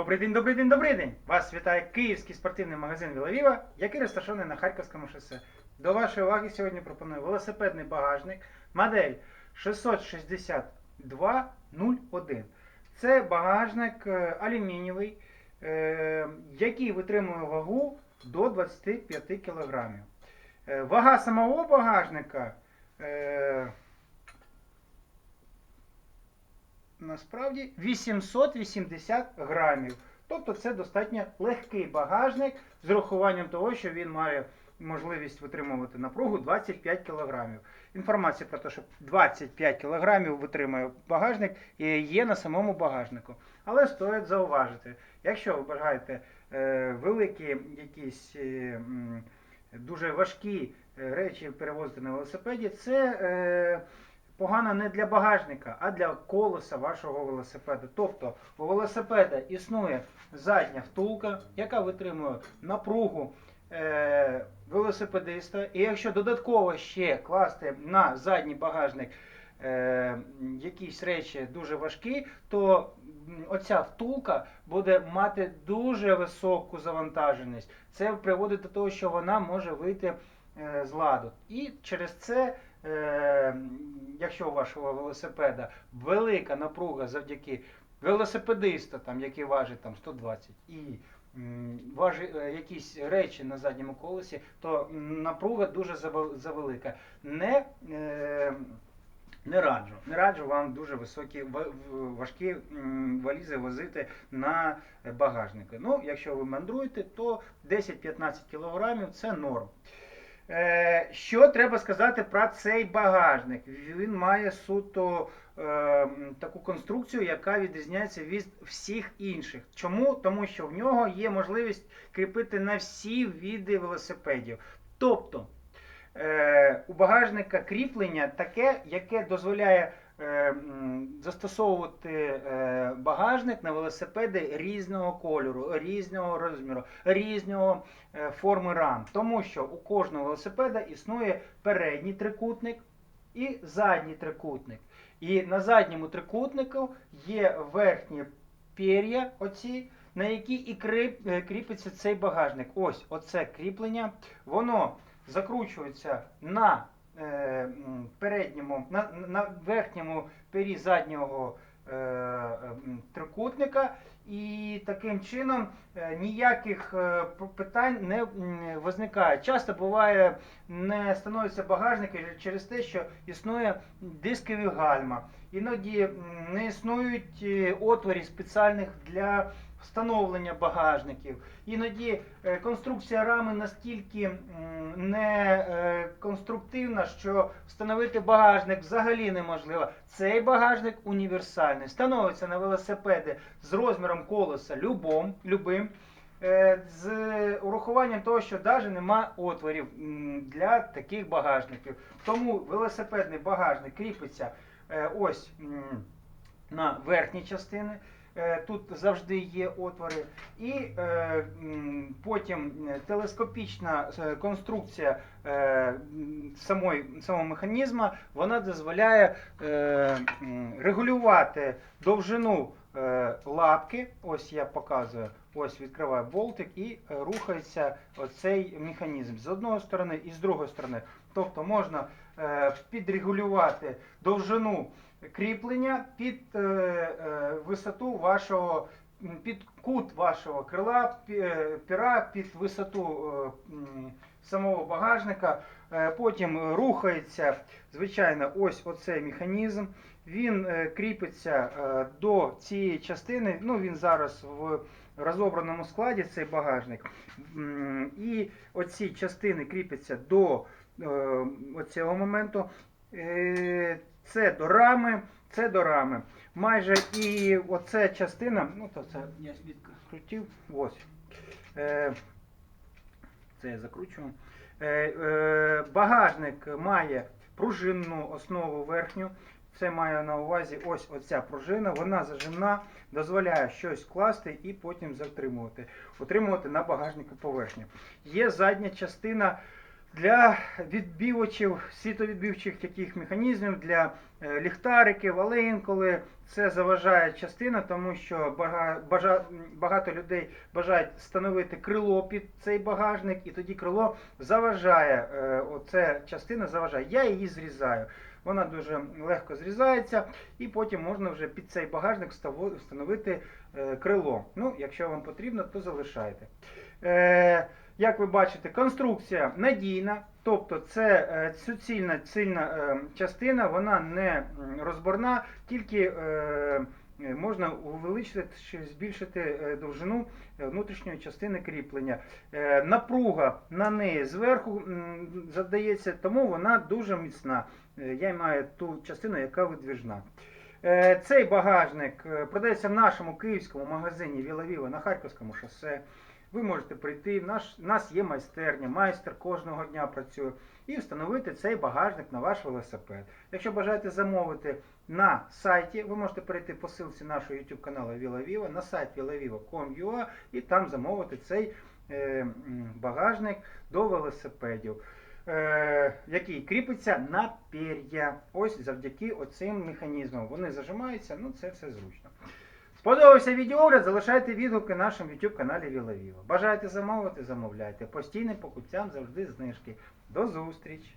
Добрий день, добрий день, добрий день! Вас вітає київський спортивний магазин Вілавіва, який розташований на Харківському шосе. До вашої уваги сьогодні пропоную велосипедний багажник модель 66201. Це багажник е, алюмінієвий, е, який витримує вагу до 25 кг. Вага самого багажника е, насправді 880 грамів. Тобто це достатньо легкий багажник з урахуванням того, що він має можливість витримувати напругу 25 кг. Інформація про те, що 25 кг витримує багажник, є на самому багажнику. Але стоїть зауважити, якщо ви бажаєте е, великі якісь е, дуже важкі е, речі перевозити на велосипеді, це е, погано не для багажника, а для колеса вашого велосипеда. Тобто у велосипеда існує задня втулка, яка витримує напругу е, велосипедиста. І якщо додатково ще класти на задній багажник е, якісь речі дуже важкі, то оця втулка буде мати дуже високу завантаженість. Це приводить до того, що вона може вийти е, з ладу. І через це, якщо у вашого велосипеда велика напруга завдяки велосипедиста, там, який важить там, 120 і важить е, якісь речі на задньому колесі, то напруга дуже завелика. Не, е, не раджу. Не раджу вам дуже високі важкі валізи возити на багажники. Ну, якщо ви мандруєте, то 10-15 кг це норм. Е, Що треба сказати про цей багажник? Він має суто е, таку конструкцію, яка відрізняється від всіх інших. Чому? Тому що в нього є можливість кріпити на всі види велосипедів. Тобто е, у багажника кріплення таке, яке дозволяє е, застосовувати е, багажник на велосипеди різного кольору, різного розміру, різного е, форми рам. Тому що у кожного велосипеда існує передній трикутник і задній трикутник. І на задньому трикутнику є верхні пір'я, оці, на які і е, кріпиться цей багажник. Ось оце кріплення, воно закручується на передньому, на, на верхньому пері заднього е, трикутника, і таким чином е, ніяких е, питань не виникає. Часто буває, не становиться багажники через те, що існує дискові гальма. Іноді не існують е, отворів спеціальних для встановлення багажників. Іноді е, конструкція рами настільки не е, конструктивна, що встановити багажник взагалі неможливо. Цей багажник універсальний. Становиться на велосипеди з розміром колеса любом, любим. е, З урахуванням того, що навіть нема отворів для таких багажників. Тому велосипедний багажник кріпиться ось на верхній частини. Е, Тут завжди є отвори. І е, потім е, телескопічна е, конструкція е, самої, самого механізму вона дозволяє е, регулювати довжину е, лапки. Ось я показую. Ось відкриваю болтик і рухається оцей механізм з одної сторони і з другої сторони. Тобто можна е, підрегулювати довжину кріплення під е, е, висоту вашого, під кут вашого крила, е, піра, під висоту самого багажника. Потім рухається, звичайно, ось оцей механізм. Він кріпиться до цієї частини. Ну, він зараз в розобраному складі цей багажник. І оці частини кріпляться до оцього моменту. Е, Це до рами, це до рами. Майже і оця частина, ну то це я відкрутив, ось. Е, Це я закручую. Е, Багажник має пружинну основу верхню. Це має на увазі ось оця пружина. Вона зажимна, дозволяє щось класти і потім затримувати. Утримувати на багажнику поверхню. Є задня частина для відбівочів, світовідбивчих таких механізмів, для е, ліхтариків, але інколи це заважає частина, тому що багато людей бажають встановити крило під цей багажник, і тоді крило заважає, е, оце частина заважає. Я її зрізаю. Вона дуже легко зрізається, і потім можна вже під цей багажник встановити е, крило. Ну, якщо вам потрібно, то залишайте. Як ви бачите, конструкція надійна, тобто це е, суцільна цільна е, частина, вона не розборна, тільки е, можна увеличити чи збільшити довжину внутрішньої частини кріплення. Напруга на неї зверху задається, тому вона дуже міцна. Я маю ту частину, яка видвіжна. Цей багажник продається в нашому київському магазині Віла Віла на Харківському шосе. Ви можете прийти, в наш, в нас є майстерня, майстер кожного дня працює, і встановити цей багажник на ваш велосипед. Якщо бажаєте замовити на сайті, ви можете перейти по ссылці нашого YouTube каналу Віла Віва на сайт vilaviva.com.ua і там замовити цей е, багажник до велосипедів, е, який кріпиться на пір'я. Ось завдяки оцим механізмам. Вони зажимаються, ну це все зручно. Сподобався відеоогляд, залишайте відгуки на нашому YouTube каналі Віла Віва. Бажаєте замовити, замовляйте. Постійним покупцям завжди знижки. До зустрічі!